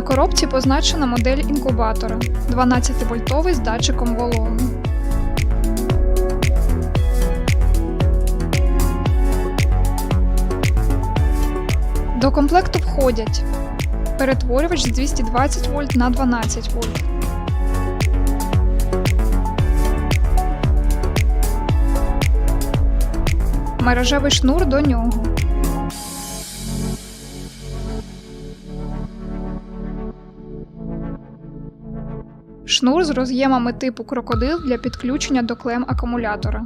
коробці позначена модель інкубатора 12-вольтовий з датчиком вологи. До комплекту входять перетворювач з 220 вольт на 12 вольт. Мережевий шнур до нього. Шнур з роз'ємами типу крокодил для підключення до клем акумулятора.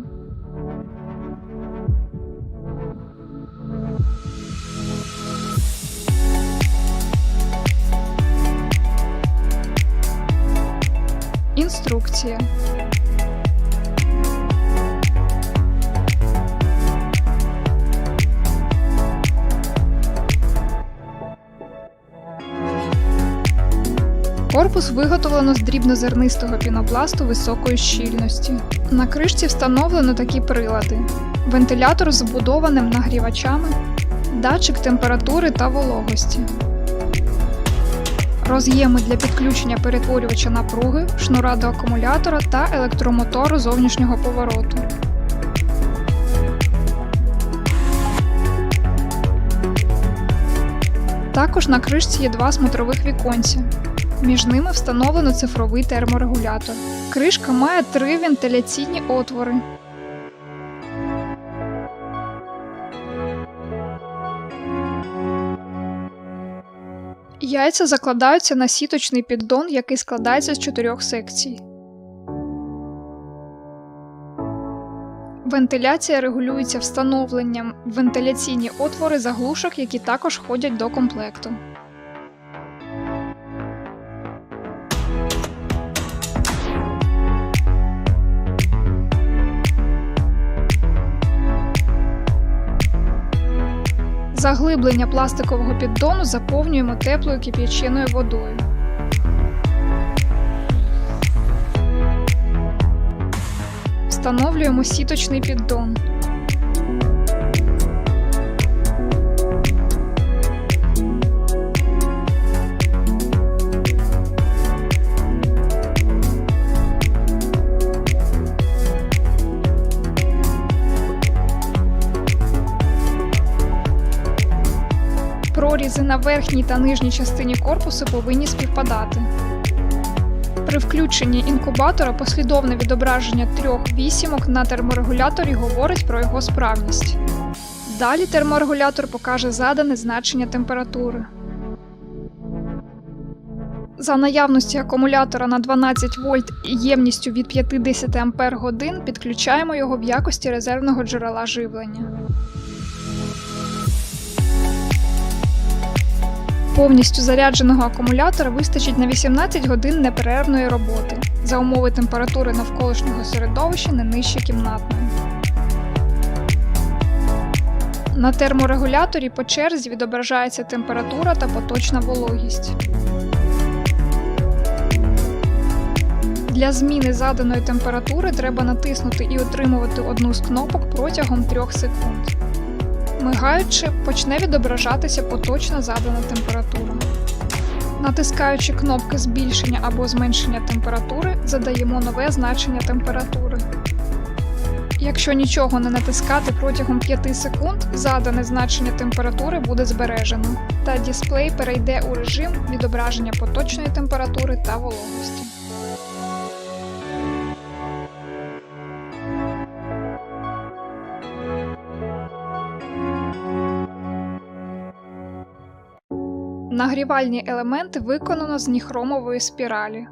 Інструкція. Корпус виготовлено з дрібнозернистого пінопласту високої щільності. На кришці встановлено такі прилади: вентилятор з вбудованим нагрівачами, датчик температури та вологості, роз'єми для підключення перетворювача напруги, шнура до акумулятора та електромотору зовнішнього повороту. Також на кришці є два смотрових віконця. Між ними встановлено цифровий терморегулятор. Кришка має три вентиляційні отвори. Яйця закладаються на сіточний піддон, який складається з чотирьох секцій. Вентиляція регулюється встановленням вентиляційні отвори заглушок, які також входять до комплекту. Заглиблення пластикового піддону заповнюємо теплою кип'ячиною водою. Встановлюємо сіточний піддон. Прорізи на верхній та нижній частині корпусу повинні співпадати. При включенні інкубатора послідовне відображення трьох вісімок на терморегуляторі говорить про його справність. Далі терморегулятор покаже задане значення температури. За наявності акумулятора на 12 вольт і ємністю від 50 Ампер годин підключаємо його в якості резервного джерела живлення. Повністю зарядженого акумулятора вистачить на 18 годин неперервної роботи за умови температури навколишнього середовища не нижче кімнатної. На терморегуляторі по черзі відображається температура та поточна вологість. Для зміни заданої температури треба натиснути і отримувати одну з кнопок протягом 3 секунд. Мигаючи, почне відображатися поточно задана температура. Натискаючи кнопки збільшення або зменшення температури, задаємо нове значення температури. Якщо нічого не натискати протягом 5 секунд, задане значення температури буде збережено, та дисплей перейде у режим відображення поточної температури та вологості. Нагрівальні елементи виконано з ніхромової спіралі.